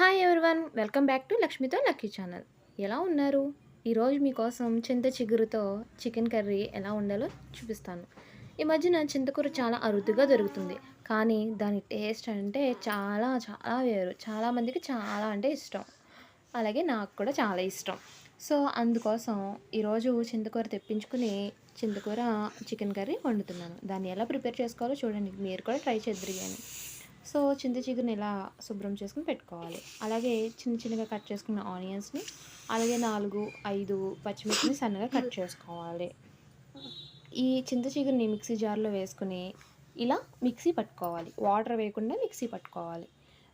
Hi everyone welcome back to లక్ష్మితో lucky channel ఎలా ఉన్నారు? ఈరోజు మీకోసం చింత చిగురుతో చికెన్ కర్రీ ఎలా ఉండాలో చూపిస్తాను. ఈ మధ్యన చింతకూర చాలా అరుదుగా దొరుకుతుంది. కానీ దాని టేస్ట్ అంటే చాలా చాలా వేరు. చాలామందికి చాలా అంటే ఇష్టం. అలాగే నాకు కూడా చాలా ఇష్టం. సో అందుకోసం ఈరోజు చింతకూర తెప్పించుకుని చింతకూర చికెన్ కర్రీ వండుతున్నాను. దాన్ని ఎలా ప్రిపేర్ చేసుకోవాలో చూడండి. మీరు కూడా ట్రై చేద్దరు కానీ. సో చింత చిగురుని ఇలా శుభ్రం చేసుకుని పెట్టుకోవాలి. అలాగే చిన్న చిన్నగా కట్ చేసుకున్న ఆనియన్స్ని అలాగే నాలుగు ఐదు పచ్చిమిర్చిని సన్నగా కట్ చేసుకోవాలి. ఈ చింత చిగురుని మిక్సీ జార్లో వేసుకుని ఇలా మిక్సీ పట్టుకోవాలి. వాటర్ వేయకుండా మిక్సీ పట్టుకోవాలి.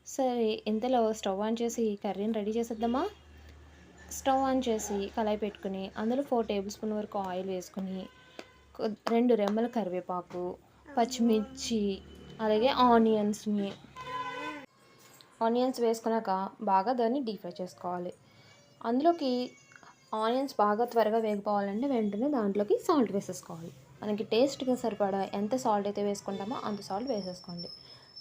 సరే ఇంతలో స్టవ్ ఆన్ చేసి కర్రీని రెడీ చేసేద్దామా? స్టవ్ ఆన్ చేసి కళాయి పెట్టుకుని అందులో ఫోర్ టేబుల్ స్పూన్ వరకు ఆయిల్ వేసుకుని రెండు రెమ్మల కరివేపాకు పచ్చిమిర్చి అలాగే ఆనియన్స్ని. ఆనియన్స్ వేసుకున్నాక బాగా దాన్ని డీప్ ఫ్రై చేసుకోవాలి. అందులోకి ఆనియన్స్ బాగా త్వరగా వేగిపోవాలంటే వెంటనే దాంట్లోకి సాల్ట్ వేసేసుకోవాలి. మనకి టేస్ట్గా సరిపడా ఎంత సాల్ట్ అయితే వేసుకుంటామో అంత సాల్ట్ వేసేసుకోండి.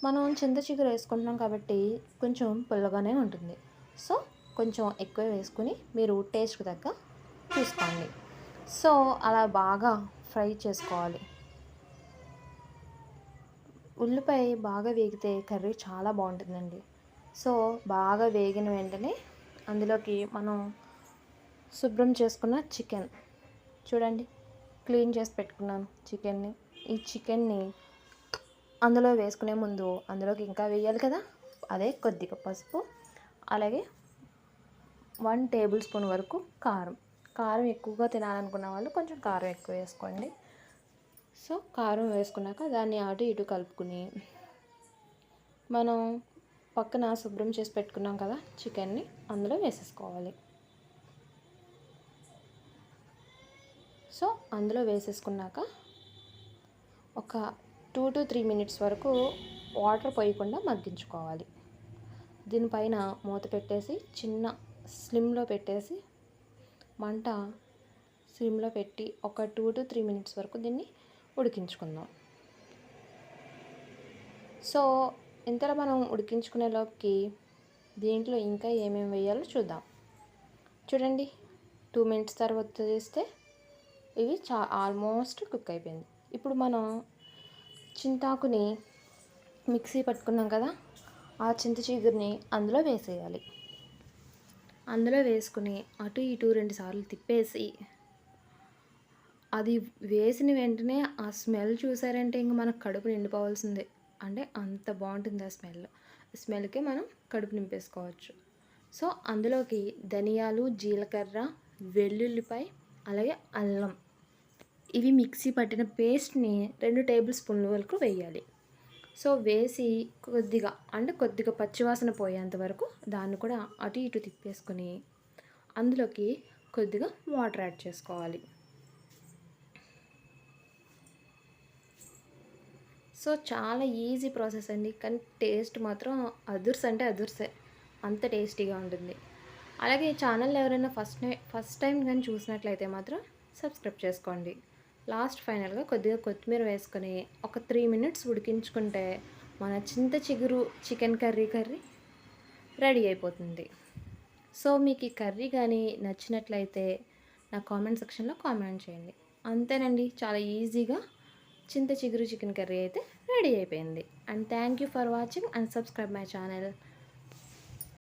మనం చింత చిగురు వేసుకుంటున్నాం కాబట్టి కొంచెం పుల్లగానే ఉంటుంది. సో కొంచెం ఎక్కువ వేసుకుని మీరు టేస్ట్కి తగ్గ చూసుకోండి. సో అలా బాగా ఫ్రై చేసుకోవాలి. ఉల్లిపాయ బాగా వేగితే కర్రీ చాలా బాగుంటుందండి. సో బాగా వేగిన వెంటనే అందులోకి మనం శుభ్రం చేసుకున్న చికెన్ చూడండి. క్లీన్ చేసి పెట్టుకున్నాను చికెన్ని. ఈ చికెన్ని అందులో వేసుకునే ముందు అందులోకి ఇంకా వేయాలి కదా? అదే కొద్దిగా పసుపు అలాగే వన్ టేబుల్ స్పూన్ వరకు కారం. కారం ఎక్కువగా తినాలనుకున్న వాళ్ళు కొంచెం కారం ఎక్కువ వేసుకోండి. సో కారం వేసుకున్నాక దాన్ని అటు ఇటు కలుపుకుని మనం పక్కన శుభ్రం చేసి పెట్టుకున్నాం కదా చికెన్ని అందులో వేసేసుకోవాలి. సో అందులో వేసేసుకున్నాక ఒక టూ టు త్రీ మినిట్స్ వరకు వాటర్ పోయకుండా మగ్గించుకోవాలి. దీనిపైన మూత పెట్టేసి చిన్న స్లిమ్లో పెట్టేసి మంట స్లిమ్లో పెట్టి ఒక టూ టు త్రీ మినిట్స్ వరకు దీన్ని ఉడికించుకుందాం. సో ఇంతలో మనం ఉడికించుకునే లోపుకి దీంట్లో ఇంకా ఏమేమి వేయాలో చూద్దాం. చూడండి టూ మినిట్స్ తర్వాత చేస్తే ఇవి చా ఆల్మోస్ట్ కుక్ అయిపోయింది. ఇప్పుడు మనం చింతాకుని మిక్సీ పట్టుకున్నాం కదా ఆ చింత చిగురిని అందులో వేసేయాలి. అందులో వేసుకుని అటు ఇటు రెండు సార్లు తిప్పేసి అది వేసిన వెంటనే ఆ స్మెల్ చూసారంటే ఇంక మనకు కడుపు నిండిపోవాల్సిందే. అంటే అంత బాగుంటుంది ఆ స్మెల్. స్మెల్కే మనం కడుపు నింపేసుకోవచ్చు. సో అందులోకి ధనియాలు జీలకర్ర వెల్లుల్లిపై అలాగే అల్లం. ఇవి మిక్సీ పట్టిన పేస్ట్ని రెండు టేబుల్ స్పూన్ల వరకు వేయాలి. సో వేసి కొద్దిగా అంటే కొద్దిగా పచ్చివాసన పోయేంత వరకు దాన్ని కూడా అటు ఇటు తిప్పేసుకొని అందులోకి కొద్దిగా వాటర్ యాడ్ చేసుకోవాలి. సో చాలా ఈజీ ప్రాసెస్ అండి. కానీ టేస్ట్ మాత్రం అదుర్స్ అంటే అదుర్సే. అంత టేస్టీగా ఉంటుంది. అలాగే ఈ ఛానల్ ఎవరైనా ఫస్ట్ ఫస్ట్ టైం కానీ చూసినట్లయితే మాత్రం సబ్స్క్రైబ్ చేసుకోండి. లాస్ట్ ఫైనల్గా కొద్దిగా కొత్తిమీర వేసుకొని ఒక త్రీ మినిట్స్ ఉడికించుకుంటే మన చింత చిగురు చికెన్ కర్రీ కర్రీ రెడీ అయిపోతుంది. సో మీకు ఈ కర్రీ కానీ నచ్చినట్లయితే నా కామెంట్ సెక్షన్లో కామెంట్ చేయండి. అంతేనండి. చాలా ఈజీగా చింత చిగురు చికెన్ కర్రీ అయితే రెడీ అయిపోయింది. And thank you for watching and subscribe my channel